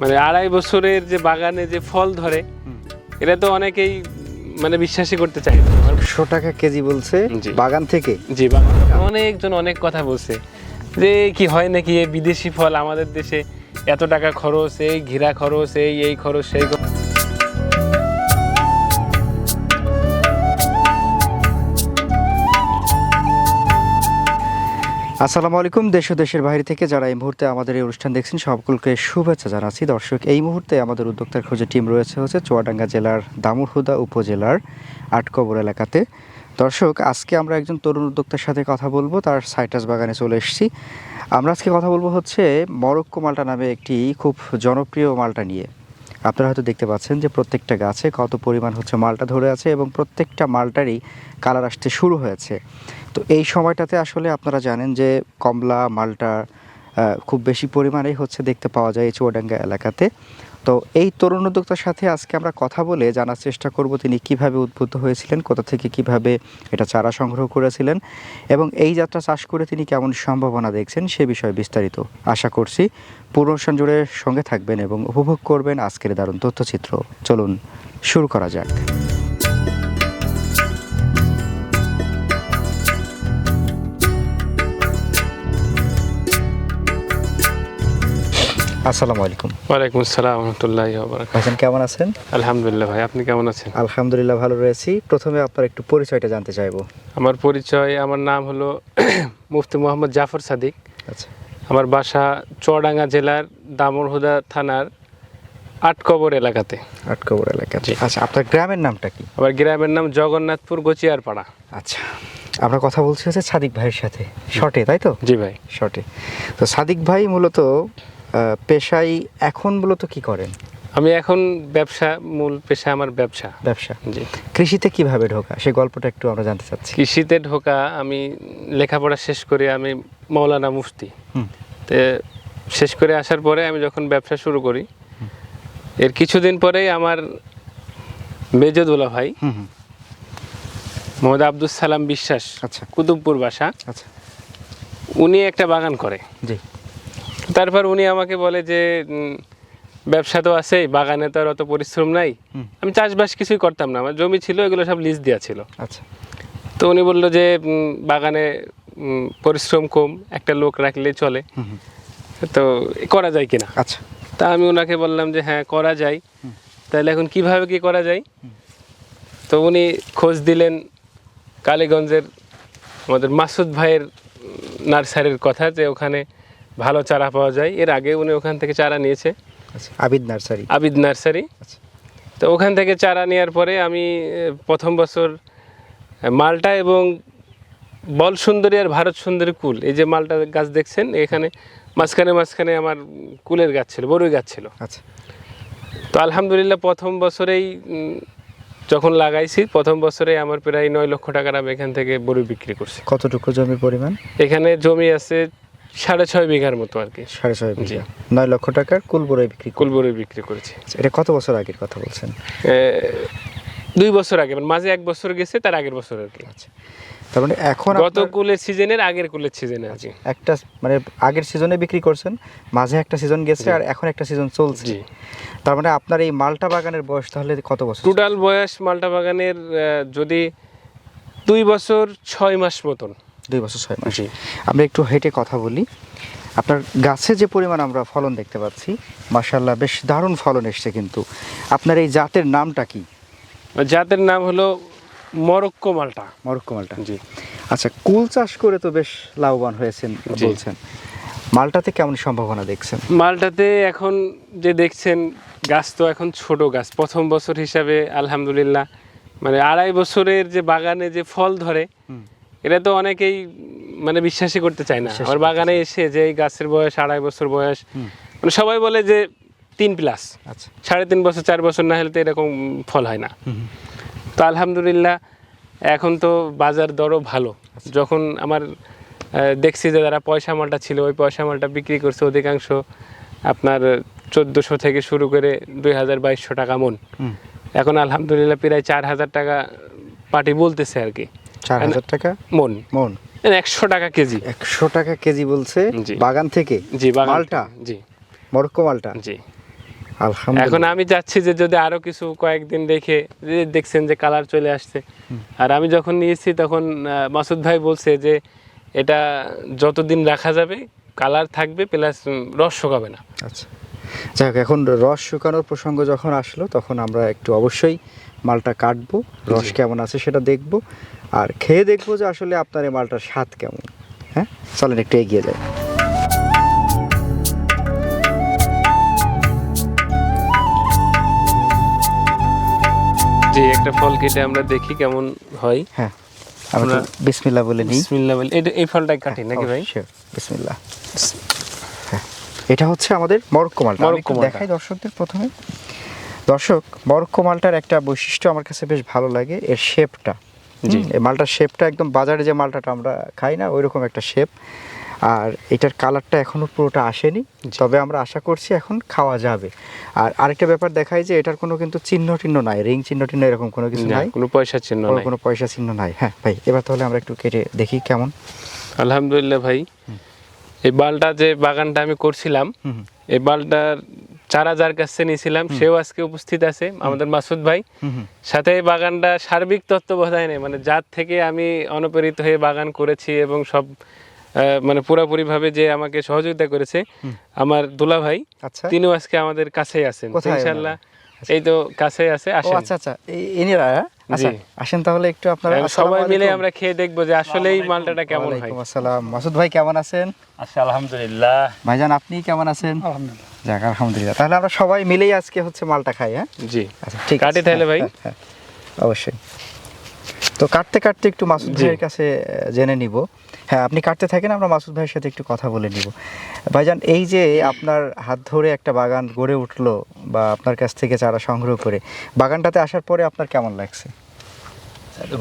মানে আড়াই বছরের যে বাগানে যে ফল ধরে এটা তো অনেকেই মানে বিশ্বাসই করতে চাই না। একশো টাকা কেজি বলছে। বাগান থেকে জি বাগান অনেকজন অনেক কথা বলছে যে কি হয় নাকি এই বিদেশি ফল আমাদের দেশে এত টাকা খরচ এই ঘিরা খরচ এই এই খরচ সেই খরচ। আসসালামু আলাইকুম, দেশ দেশের বাইরে থেকে যারা এই মুহূর্তে আমাদের এই অনুষ্ঠান দেখছেন, সকলকে শুভেচ্ছা জানাচ্ছি। দর্শক, এই মুহূর্তে আমাদের উদ্যোক্তার খোঁজে টিম রয়েছে হচ্ছে চুয়াডাঙ্গা জেলার দামুরহুদা উপজেলার আটকবর এলাকাতে। দর্শক, আজকে আমরা একজন তরুণ উদ্যোক্তার সাথে কথা বলব, তার সাইটাস বাগানে চলে এসেছি। আমরা আজকে কথা বলব হচ্ছে মরক্কো মালটা নামে একটি খুব জনপ্রিয় মালটা নিয়ে। আপনারা হয়তো দেখতে পাচ্ছেন যে প্রত্যেকটা গাছে কত পরিমাণ হচ্ছে মালটা ধরে আছে এবং প্রত্যেকটা মালটারই কালার আসতে শুরু হয়েছে। তো এই সময়টাতে আসলে আপনারা জানেন যে কমলা, মালটা খুব বেশি পরিমাণেই হচ্ছে দেখতে পাওয়া যায় এই চুয়াডাঙ্গা এলাকাতে। তো এই তরুণ উদ্যোক্তার সাথে আজকে আমরা কথা বলে জানার চেষ্টা করব তিনি কীভাবে উদ্বুদ্ধ হয়েছিলেন, কোথা থেকে কীভাবে এটা চারা সংগ্রহ করেছিলেন এবং এই যাত্রা চাষ করে তিনি কেমন সম্ভাবনা দেখছেন সে বিষয়ে বিস্তারিত আশা করছি। পুরো জুড়ে সঙ্গে থাকবেন এবং উপভোগ করবেন আজকের দারুণ তথ্যচিত্র। চলুন, শুরু করা যাক। আসসালামু আলাইকুম। ওয়ালাইকুম আসসালাম রহমতুল্লাহ ভাইজান কেমন আছেন? আলহামদুলিল্লাহ ভাই আপনি কেমন আছেন? আলহামদুলিল্লাহ ভালো রয়েছি। প্রথমে আপনার একটু পরিচয়টা জানতে চাইব। আমার পরিচয় আমার নাম হলো মুফতি মোহাম্মদ জাফর সাদিক। আচ্ছা। আমার বাসা চুয়াডাঙ্গা জেলার দামরহুদা থানার আটকবর এলাকাতে। আটকবর এলাকা জি। আচ্ছা আপনার গ্রামের নামটা কি? আমার গ্রামের নাম জগন্নাথপুর গচিয়ারপাড়া। আচ্ছা আমরা কথা বলছি হচ্ছে সাদিক ভাইয়ের সাথে। শর্টে তাই তো? জি ভাই। শর্টে। তো সাদিক ভাই মূলত পেশায় এখন মূলত কি করেন? আমি এখন ব্যবসা মূল পেশা আমার ব্যবসা। ব্যবসা। জি। কৃষিতে কীভাবে ঢোকা? সেই গল্পটা একটু আমরা জানতে চাচ্ছি। কৃষিতে ঢোকা আমি লেখাপড়া শেষ করে আমি মৌলানা মুফতি। তে শেষ করে আসার পরে আমি যখন ব্যবসা শুরু করি এর কিছুদিন পরেই আমার মেজদুল্লা ভাই হুম হুম। মোহাম্মদ আব্দুল সালাম বিশ্বাস আচ্ছা। কুতুবপুর বাসা আচ্ছা। উনি একটা বাগান করে। জি। তারপর উনি আমাকে বলে যে ব্যবসা তো আছেই বাগানে তো আর অত পরিশ্রম নাই। আমি চাষবাস কিছুই করতাম না আমার জমি ছিল এগুলো সব লিজ দেওয়া ছিল। আচ্ছা। তো উনি বলল যে বাগানে পরিশ্রম কম একটা লোক রাখলেই চলে। তো করা যায় কিনা? আচ্ছা। তা আমি ওনাকে বললাম যে হ্যাঁ করা যায়। তাহলে এখন কীভাবে কি করা যায়? তো উনি খোঁজ দিলেন কালীগঞ্জের আমাদের মাসুদ ভাইয়ের নার্সারির কথা যে ওখানে ভালো চারা পাওয়া যায়। এর আগে উনি ওখান থেকে চারা নিয়েছে। আচ্ছা আবিদ নার্সারি। আবিদ নার্সারি। আচ্ছা। তো ওখান থেকে চারা নেওয়ার পরে আমি প্রথম বছর মালটা এবং বল সুন্দরী আর ভারত সুন্দরী কুল এই যে মালটা গাছ দেখছেন এখানে মাঝখানে মাঝখানে আমার কুলের গাছ ছিল বড়ই গাছ ছিল। আচ্ছা। তো আলহামদুলিল্লাহ প্রথম বছরেই যখন লাগাইছি প্রথম বছরে আমার প্রায় নয় লক্ষ টাকার আমি এখান থেকে বড়ি বিক্রি করছি। কতটুকু জমির পরিমাণ? এখানে জমি আছে সাড়ে ছয় বিঘার মতো আর কি। সাড়ে ছয়। বিঘা। নয় লক্ষ টাকার কুলবুড়াই বিক্রি কুল বড়ি বিক্রি করেছি। আচ্ছা, এটা কত বছর আগের কথা বলছেন? দুই বছর আগে মানে মাঝে এক বছর গেছে তার আগের বছর আর কি। আচ্ছা। তার মানে এখন গত কুলের সিজনের আগের কুলের সিজনে আর কি। একটা মানে আগের সিজনে বিক্রি করছেন মাঝে একটা সিজন গেছে আর এখন একটা সিজন চলছে। তার মানে আপনার এই মালটা বাগানের বয়স তাহলে কত বছর? টোটাল বয়স মালটা বাগানের যদি দুই বছর ছয় মাস মতন। দুই বছর ছয় মাস। আমরা একটু হেঁটে কথা বলি। আপনার গাছে যে পরিমাণ আমরা ফলন দেখতে পাচ্ছি মাশাল্লাহ বেশ দারুণ ফলন এসছে কিন্তু। আপনার এই জাতের নামটা কি? জাতের নাম হলো মরক্কো মালটা। মরক্কো মালটা। জি। আচ্ছা কুল চাষ করে তো বেশ লাভবান হয়েছেন বলছেন। মালটাতে কেমন সম্ভাবনা দেখছেন? মালটাতে এখন যে দেখছেন গাছ তো এখন ছোট গাছ। প্রথম বছর হিসাবে আলহামদুলিল্লাহ মানে আড়াই বছরের যে বাগানে যে ফল ধরে। এটা তো অনেকেই মানে বিশ্বাসই করতে চায় না। আমার বাগানে এসে যে এই গাছের বয়স আড়াই বছর বয়স মানে সবাই বলে যে তিন প্লাস আচ্ছা। সাড়ে তিন বছর চার বছর না হলে তো এরকম ফল হয় না। তো আলহামদুলিল্লাহ এখন তো বাজার দরও ভালো। যখন আমার দেখছি যে যারা পয়সা মালটা ছিল ওই পয়সা মালটা বিক্রি করছে অধিকাংশ আপনার চোদ্দোশো থেকে শুরু করে দুই হাজার বাইশশো টাকা মন। এখন আলহামদুলিল্লাহ প্রায় চার হাজার টাকা পার্টি বলতেছে আর কি। চার হাজার টাকা? মন। মন। একশো টাকা কেজি। একশো টাকা কেজি বলছে। বাগান থেকে? জি মালটা? জি। মরক্কো মালটা? জি। এখন আমি চাচ্ছি যে যদি আরও কিছু কয়েকদিন রেখে দেখছেন যে কালার চলে আসছে। আর আমি যখন নিয়েছি তখন মাসুদ ভাই বলছে যে এটা যতদিন রাখা যাবে কালার থাকবে প্লাস রস শুকাবে না। আচ্ছা। যাই হোক এখন রস শুকানোর প্রসঙ্গ যখন আসলো তখন আমরা একটু অবশ্যই মালটা কাটবো রস কেমন আছে সেটা দেখব আর খেয়ে দেখব যে আসলে আপনার এই মালটার স্বাদ কেমন। হ্যাঁ? চলেন একটু এগিয়ে যাই। যে একটা ফল কেটে আমরা দেখি কেমন হয়। হ্যাঁ আমরা- বিসমিল্লা বলে নিই। বিসমিল্লাহ বলে। এটা এই ফলটাই কাটি নাকি ভাই? বিসমিল্লাহ। হ্যাঁ এটা হচ্ছে আমাদের মরক্কো মালটা। দেখাই দর্শকদের প্রথমে। দর্শক মরক্কো মালটার একটা বৈশিষ্ট্য আমার কাছে বেশ ভালো লাগে এর শেপটা। জি। এই মালটার শেপটা একদম বাজারে যে মালটাটা আমরা খাই না ওই রকম একটা শেপ। আর এটার কালারটা এখনও পুরোটা আসেনি তবে আমরা আশা করছি এখন খাওয়া যাবে। আর আরেকটা ব্যাপার দেখাই যে এটার কোনো কিন্তু চিহ্ন টিহ্ন নাই রিং চিহ্ন টিহ্ন এরকম কোনো কিছু নাই। কোনো পয়সা চিহ্ন নাই। কোনো পয়সা চিহ্ন নাই। হ্যাঁ ভাই এবার তাহলে আমরা একটু কেটে দেখি কেমন। আলহামদুলিল্লাহ ভাই এই বালটা যে বাগানটা আমি করছিলাম এই বালটার চারা যার কাছে নিয়েছিলাম সেও আজকে উপস্থিত আছে আমাদের মাসুদ ভাই। হুম হুম। সাথে এই বাগানটা সার্বিক তত্ত্বাবধানে নেই মানে যার থেকে আমি অনুপ্রেরিত হয়ে বাগান করেছি এবং সব মানে পুরোপুরিভাবে যে আমাকে সহযোগিতা করেছে আমার দুলা ভাই আচ্ছা। তিনিও আজকে আমাদের কাছেই আছেন। ইনশাল্লাহ এই তো কাছেই আছে আসেন। আচ্ছা আচ্ছা। হ্যাঁ? আচ্ছা জি। আসেন তাহলে একটু আপনারা সবাই মিলে আমরা খেয়ে দেখব যে আসলে এই মালটাটা কেমন হয়। আসসালাম। মাসুদ ভাই কেমন আছেন? আচ্ছা আলহামদুলিল্লাহ। ভাইজান আপনি কেমন আছেন? আলহামদুলিল্লাহ। যাক আলহামদুলিল্লাহ। তাহলে আমরা সবাই মিলেই আজকে হচ্ছে মালটা খাই হ্যাঁ? জি। আচ্ছা ঠিক কাটি আছে। তাহলে ভাই? হ্যাঁ, হ্যাঁ, অবশ্যই। তো কাটতে কাটতে একটু মাসুদ ভাইয়ের কাছে জেনে নিব। হ্যাঁ আপনি কাটতে থাকেন আমরা মাসুদ ভাইয়ের সাথে একটু কথা বলে নিব। ভাইজান এই যে আপনার হাত ধরে একটা বাগান গড়ে উঠল বা আপনার কাছ থেকে চারা সংগ্রহ করে বাগানটাতে আসার পরে আপনার কেমন লাগছে?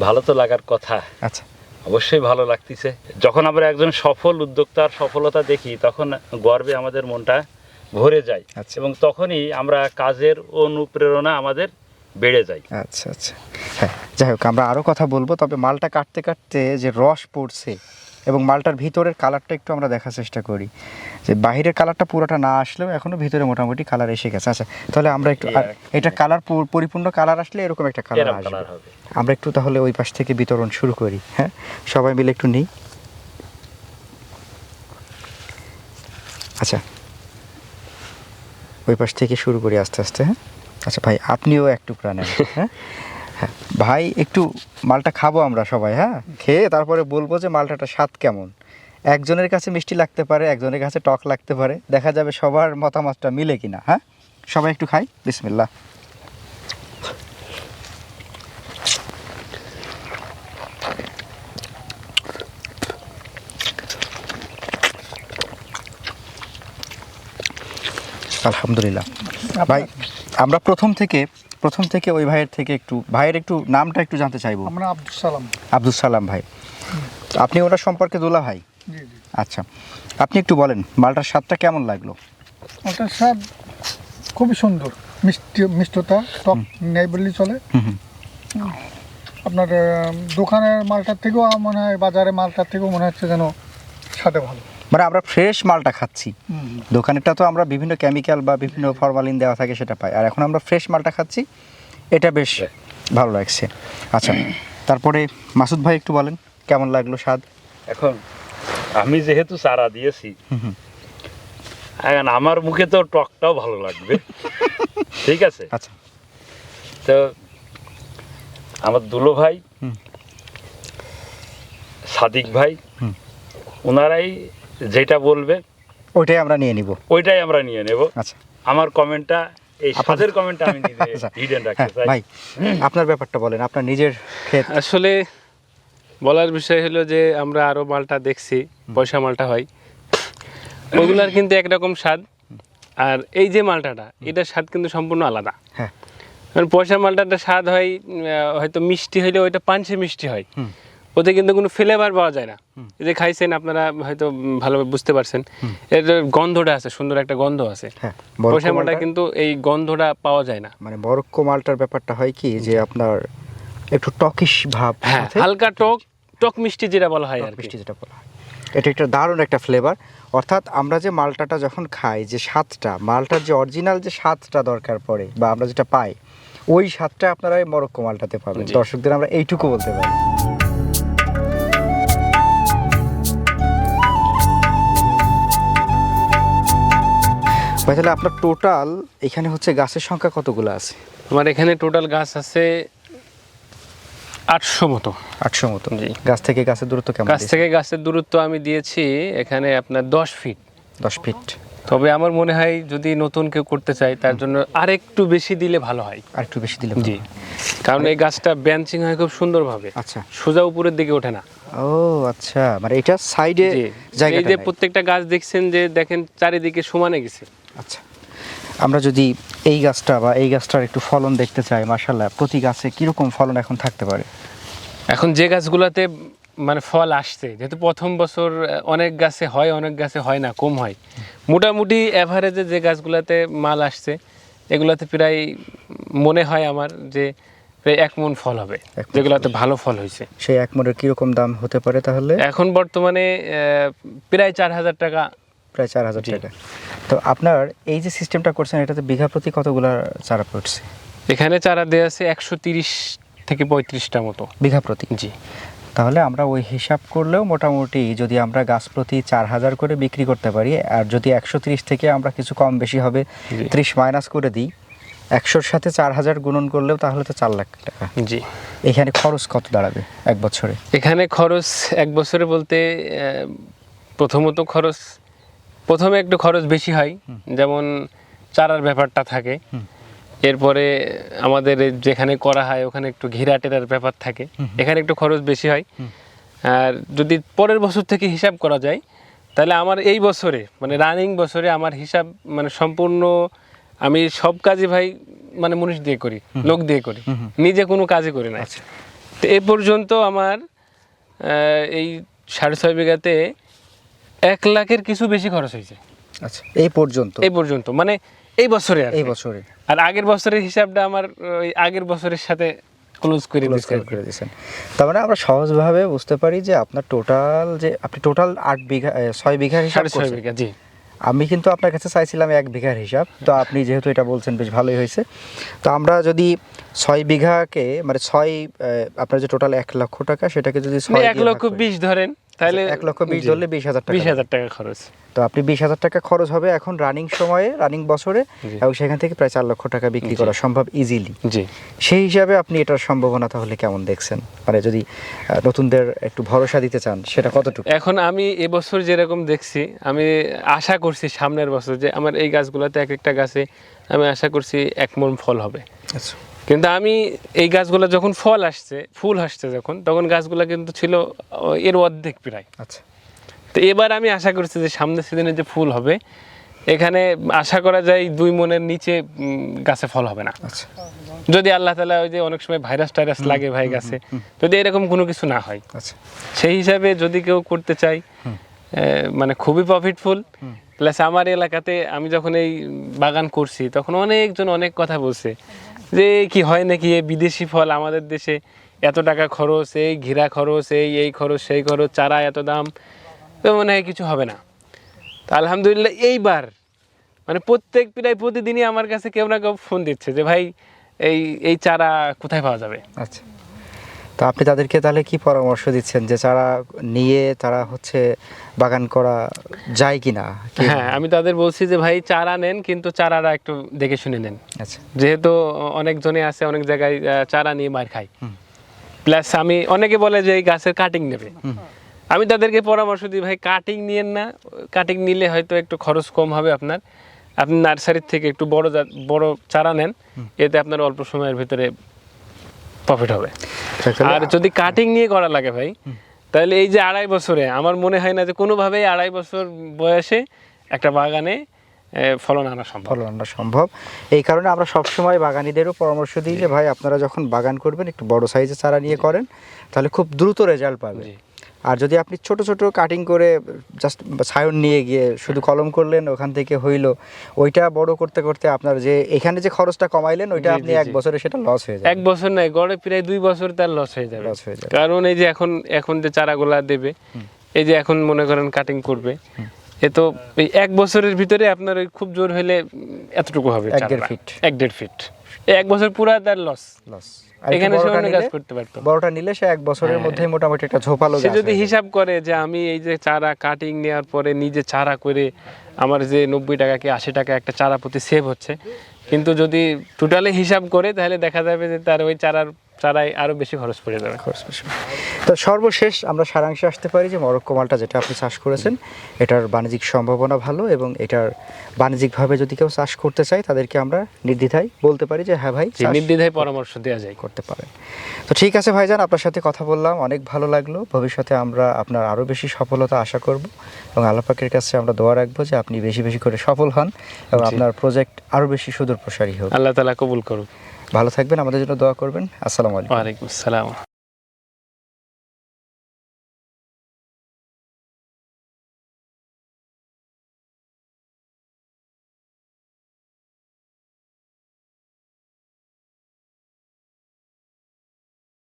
ভালো তো লাগার কথা। আচ্ছা। অবশ্যই ভালো লাগতেছে। যখন আমরা একজন সফল উদ্যোক্তার সফলতা দেখি তখন গর্বে আমাদের মনটা ভরে যায় আচ্ছা। এবং তখনই আমরা কাজের অনুপ্রেরণা আমাদের বেড়ে যায়। আচ্ছা আচ্ছা। হ্যাঁ যাই হোক আমরা আরও কথা বলব তবে মালটা কাটতে কাটতে যে রস পড়ছে এবং মালটার ভিতরের কালারটা একটু আমরা দেখার চেষ্টা করি। যে বাহিরের কালারটা পুরোটা না আসলেও এখনও ভিতরে মোটামুটি কালার এসে গেছে। আচ্ছা তাহলে আমরা একটু। এটা কালার পরিপূর্ণ কালার আসলে এরকম একটা কালার আসবে। আমরা একটু তাহলে ওই পাশ থেকে বিতরণ শুরু করি হ্যাঁ? সবাই মিলে একটু নিই। আচ্ছা ওই পাশ থেকে শুরু করি আস্তে আস্তে হ্যাঁ? আচ্ছা ভাই, আপনিও এক টুকরা নেন হ্যাঁ? হ্যাঁ ভাই, একটু মালটা খাব আমরা সবাই হ্যাঁ? খেয়ে তারপরে বলব যে মালটাটা স্বাদ কেমন। একজনের কাছে মিষ্টি লাগতে পারে, একজনের কাছে টক লাগতে পারে, দেখা যাবে সবার মতামতটা মিলে কিনা হ্যাঁ? সবাই একটু খাই, বিসমিল্লাহ। আলহামদুলিল্লাহ। ভাই আমরা প্রথম থেকে প্রথম থেকে ওই ভাইয়ের থেকে একটু ভাইয়ের একটু নামটা একটু জানতে চাইব। আমরা আব্দুল সালাম। আব্দুল সালাম ভাই। আপনি ওটা সম্পর্কে দোলা ভাই? আচ্ছা আপনি একটু বলেন মালটার স্বাদটা কেমন লাগল? ওটার স্বাদ খুবই সুন্দর মিষ্টি মিষ্টতা টক নেই বললেই চলে। আপনার দোকানের মালটার থেকেও আমার মনে হয় বাজারে মালটার থেকেও মনে হচ্ছে যেন স্বাদে ভালো। মানে আমরা ফ্রেশ মালটা খাচ্ছি। দোকানেরটা তো আমরা বিভিন্ন কেমিক্যাল বা বিভিন্ন ফরমালিন দেওয়া থাকে সেটা পাই। আর এখন আমরা ফ্রেশ মালটা খাচ্ছি এটা বেশ ভালো লাগছে। আচ্ছা তারপরে মাসুদ ভাই একটু বলেন কেমন লাগল স্বাদ? এখন আমি যেহেতু চারা দিয়েছি। এখন আমার মুখে তো টকটাও ভালো লাগবে। ঠিক আছে? আচ্ছা। তো আমার দুলো ভাই হুম। সাদিক ভাই ওনারাই যেটা বলবে ওইটাই আমরা নিয়ে নিব। ওইটাই আমরা নিয়ে নেব। আচ্ছা। আমার কমেন্টটা এই স্বাদের কমেন্টটা আমি আচ্ছা। হিডেন রাখতে হ্যাঁ চাই। ভাই আপনার ব্যাপারটা বলেন আপনার নিজের ক্ষেত। আসলে বলার বিষয় হলো যে আমরা আরও মালটা দেখছি পয়সা মালটা হয়। ওগুলার কিন্তু একরকম স্বাদ। আর এই যে মালটাটা এটার স্বাদ কিন্তু সম্পূর্ণ আলাদা। হ্যাঁ। কারণ পয়সা মালটাটা স্বাদ হয় আহ, হয়তো মিষ্টি হইলে ওইটা পাঞ্চে মিষ্টি হয়। ওতে কিন্তু কোনো ফ্লেভার পাওয়া যায় না। যে খাইছেন আপনারা হয়তো ভালোভাবে বুঝতে পারছেন। এর গন্ধটা আছে সুন্দর একটা গন্ধ আছে। হ্যাঁ পয়সা মালটা কিন্তু এই গন্ধটা পাওয়া যায় না। মানে মরক্কো মালটার ব্যাপারটা হয় কি যে আপনার একটু টকিশ ভাব হ্যাঁ হালকা টক টক মিষ্টি যেটা বলা হয় আর মিষ্টি যেটা বলা হয়। এটা একটা দারুণ একটা ফ্লেভার অর্থাৎ আমরা যে মালটাটা যখন খাই যে স্বাদটা মালটার যে অরিজিনাল যে স্বাদটা দরকার পড়ে বা আমরা যেটা পাই ওই স্বাদটা আপনারা এই মরক্কো মালটাতে পাবেন। দর্শকদের আমরা এইটুকু বলতে পারি। ভাই তাহলে আপনার টোটাল এখানে হচ্ছে গাছের সংখ্যা কতগুলো আছে? আমার এখানে টোটাল গাছ আছে আটশো মতো। আটশো মতো। জি। গাছ থেকে গাছের দূরত্ব কেমন গাছ থেকে গাছের দূরত্ব আমি দিয়েছি এখানে আপনার দশ ফিট দশ ফিট তবে আমার মনে হয় যদি নতুন কেউ করতে চাই তার জন্য আর একটু বেশি দিলে ভালো হয়। আর একটু বেশি দিলে জি। কারণ এই গাছটা ব্যাঞ্চিং হয় খুব সুন্দরভাবে। আচ্ছা। সোজা উপরের দিকে ওঠে না। ও আচ্ছা। মানে এটা সাইডে জায়গা এই যে প্রত্যেকটা গাছ দেখছেন যে দেখেন চারিদিকে সমানে গেছে। আচ্ছা আমরা যদি এই গাছটা বা এই গাছটার একটু ফলন দেখতে চাই মাশাল্লাহ প্রতি গাছে কীরকম ফলন এখন থাকতে পারে? এখন যে গাছগুলোতে মানে ফল আসছে যেহেতু প্রথম বছর অনেক গাছে হয় অনেক গাছে হয় না কম হয়। মোটামুটি অ্যাভারেজে যে গাছগুলোতে মাল আসছে এগুলাতে প্রায় মনে হয় আমার যে প্রায় এক মন ফল হবে যেগুলোতে ভালো ফল হয়েছে। সেই এক মোড়ের কীরকম দাম হতে পারে তাহলে? এখন বর্তমানে আহ, প্রায় চার হাজার টাকা প্রায় চার হাজার। টাকা। তো আপনার এই যে সিস্টেমটা করছেন এটাতে বিঘা প্রতি কতগুলা চারা পড়ছে? এখানে চারা দেওয়া আছে একশো তিরিশ থেকে পঁয়ত্রিশটা মতো। বিঘা প্রতি? জি। তাহলে আমরা ওই হিসাব করলেও মোটামুটি যদি আমরা গাছ প্রতি চার হাজার করে বিক্রি করতে পারি আর যদি একশো তিরিশ থেকে আমরা কিছু কম বেশি হবে। ত্রিশ মাইনাস করে দিই একশোর সাথে চার হাজার গুণন করলেও তাহলে তো চার লাখ টাকা। জি। এখানে খরচ কত দাঁড়াবে এক বছরে? এখানে খরচ এক বছরে বলতে প্রথমত খরচ প্রথমে একটু খরচ বেশি হয় যেমন চারার ব্যাপারটা থাকে। এরপরে আমাদের যেখানে করা হয় ওখানে একটু ঘেরা টেরার ব্যাপার থাকে। এখানে একটু খরচ বেশি হয়। আর যদি পরের বছর থেকে হিসাব করা যায় তাহলে আমার এই বছরে মানে রানিং বছরে আমার হিসাব মানে সম্পূর্ণ আমি সব কাজই ভাই মানে মানুষ দিয়ে করি লোক দিয়ে করি। নিজে কোনো কাজই করি না। তো এ পর্যন্ত আমার এই সাড়ে ছয় বিঘাতে এক লাখের কিছু বেশি খরচ হয়েছে। আচ্ছা এই পর্যন্ত? এই পর্যন্ত মানে এই বছরে আর এই বছরে। আর আগের বছরের হিসাবটা আমার ওই আগের বছরের সাথে ক্লোজ করে আর করে দিয়েছেন। তার মানে আমরা সহজভাবে বুঝতে পারি যে আপনার টোটাল যে আপনি টোটাল আট বিঘা ছয় হিসাব ছয় বিঘা জি। আমি কিন্তু আপনার কাছে চাইছিলাম এক বিঘার হিসাব তো আপনি যেহেতু এটা বলছেন বেশ ভালোই হয়েছে। তো আমরা যদি ছয় বিঘাকে মানে ছয় আপনার যে টোটাল এক লক্ষ টাকা সেটাকে যদি ছয় মানে এক লক্ষ বিশ ধরেন তাহলে এক লক্ষ বিশ ধরলে বিশ হাজার টাকা। বিশ হাজার টাকা খরচ। তো আপনি বিশ হাজার টাকা খরচ হবে এখন রানিং সময়ে রানিং বছরে এবং সেখান থেকে প্রায় চার লক্ষ টাকা বিক্রি করা সম্ভব ইজিলি জি। সেই হিসাবে আপনি এটার সম্ভাবনা তাহলে কেমন দেখছেন? মানে যদি নতুনদের একটু ভরসা দিতে চান সেটা কতটুকু? এখন আমি এবছর যেরকম দেখছি আমি আশা করছি সামনের বছর যে আমার এই গাছগুলোতে এক একটা গাছে আমি আশা করছি এক মন ফল হবে। আচ্ছা। কিন্তু আমি এই গাছগুলো যখন ফল আসছে ফুল আসছে যখন তখন গাছগুলো কিন্তু ছিল এর অর্ধেক প্রায়। আচ্ছা। তো এবার আমি আশা করছি যে সামনের সিজনে যে ফুল হবে এখানে আশা করা যায় দুই মনের নিচে গাছে ফল হবে না। আচ্ছা। যদি আল্লাহ তালা ওই যে অনেক সময় ভাইরাস টাইরাস লাগে ভাই গাছে যদি এরকম কোনো কিছু না হয়। আচ্ছা। সেই হিসাবে যদি কেউ করতে চাই মানে খুবই প্রফিটফুল প্লাস আমার এলাকাতে আমি যখন এই বাগান করছি তখন অনেকজন অনেক কথা বলছে। যে কি হয় নাকি এ বিদেশি ফল আমাদের দেশে? এত টাকা খরচ, এই ঘিরা খরচ, এই এই খরচ, সেই খরচ, চারা এত দাম, তো মনে হয় কিছু হবে না। তা আলহামদুলিল্লাহ এইবার মানে প্রত্যেক প্রায় প্রতিদিনই আমার কাছে কেউ না কেউ ফোন দিচ্ছে যে, ভাই, এই এই চারা কোথায় পাওয়া যাবে? আচ্ছা। তো আপনি তাদেরকে তাহলে কি পরামর্শ দিচ্ছেন? যে যারা নিয়ে তারা হচ্ছে বাগান করা যায় কিনা? কি- হ্যাঁ আমি তাদের বলছি যে ভাই চারা নেন কিন্তু চারাটা একটু দেখে শুনে নেন। আচ্ছা। যেহেতু অনেকজনে আছে অনেক জায়গায় চারা নিয়ে মার খায়। প্লাস আমি অনেকে বলে যে এই গাছের কাটিং নেবে। আমি তাদেরকে পরামর্শ দিই ভাই কাটিং নিয়েন না। কাটিং নিলে হয়তো একটু খরচ কম হবে আপনার। আপনি নার্সারির থেকে একটু বড় বড় চারা নেন। এতে আপনার অল্প সময়ের ভিতরে প্রফিট হবে। আর যদি কাটিং নিয়ে করা লাগে ভাই তাহলে এই যে আড়াই বছরে আমার মনে হয় না যে কোনোভাবেই আড়াই বছর বয়সে একটা বাগানে ফলন আনা সম্ভব। ফলন আনা সম্ভব। এই কারণে আমরা সবসময় বাগানিদেরও পরামর্শ দিই যে ভাই আপনারা যখন বাগান করবেন একটু বড় সাইজের চারা নিয়ে করেন তাহলে খুব দ্রুত রেজাল্ট পাবেন। আর যদি আপনি ছোট ছোট কাটিং করে জাস্ট সায়ন নিয়ে গিয়ে শুধু কলম করলেন ওখান থেকে হইল ওইটা বড় করতে করতে আপনার যে এখানে যে খরচটা কমাইলেন ওইটা আপনি এক বছরে সেটা লস হয়ে যাবে। এক বছর নয় গড়ে প্রায় দুই বছর তার লস হয়ে যাবে। লস হয়ে যাবে। কারণ এই যে এখন এখন যে চারাগুলা দেবে এই যে এখন মনে করেন কাটিং করবে এ তো এই এক বছরের ভিতরে আপনার ওই খুব জোর হলে এতটুকু হবে এক দেড় ফিট। এক দেড় ফিট। এক বছর পুরা তার লস লস এখানে সে অন্য কাজ করতে পারতো। বড়টা নিলে সে এক বছরের মধ্যে মোটামুটি একটা ঝোপালো সে যদি হিসাব করে যে আমি এই যে চারা কাটিং নেওয়ার পরে নিজে চারা করে আমার যে নব্বই টাকা কি আশি টাকা একটা চারা প্রতি সেভ হচ্ছে কিন্তু যদি টোটালি হিসাব করে তাহলে দেখা যাবে যে তার ওই চারার চারায় আরও বেশি খরচ পড়ে যাবে। খরচ বেশি। তো সর্বশেষ আমরা সারাংশে আসতে পারি যে মরক্কো মালটা যেটা আপনি চাষ করেছেন এটার বাণিজ্যিক সম্ভাবনা ভালো এবং এটার বাণিজ্যিকভাবে যদি কেউ চাষ করতে চায় তাদেরকে আমরা নির্দ্বিধায় বলতে পারি যে হ্যাঁ ভাই নির্দ্বিধায় পরামর্শ দেওয়া যায়। করতে পারেন। তো ঠিক আছে ভাইজান আপনার সাথে কথা বললাম অনেক ভালো লাগল। ভবিষ্যতে আমরা আপনার আরও বেশি সফলতা আশা করব এবং আল্লাহ পাকের কাছে আমরা দোয়া রাখব যে আপনি বেশি বেশি করে সফল হন এবং আপনার প্রজেক্ট আরও বেশি সুদূর প্রসারী হোক। আল্লাহ তালা কবুল করুক। ভালো থাকবেন আমাদের জন্য দোয়া করবেন। আসসালামু আলাইকুম। ওয়ালাইকুম আসসালাম।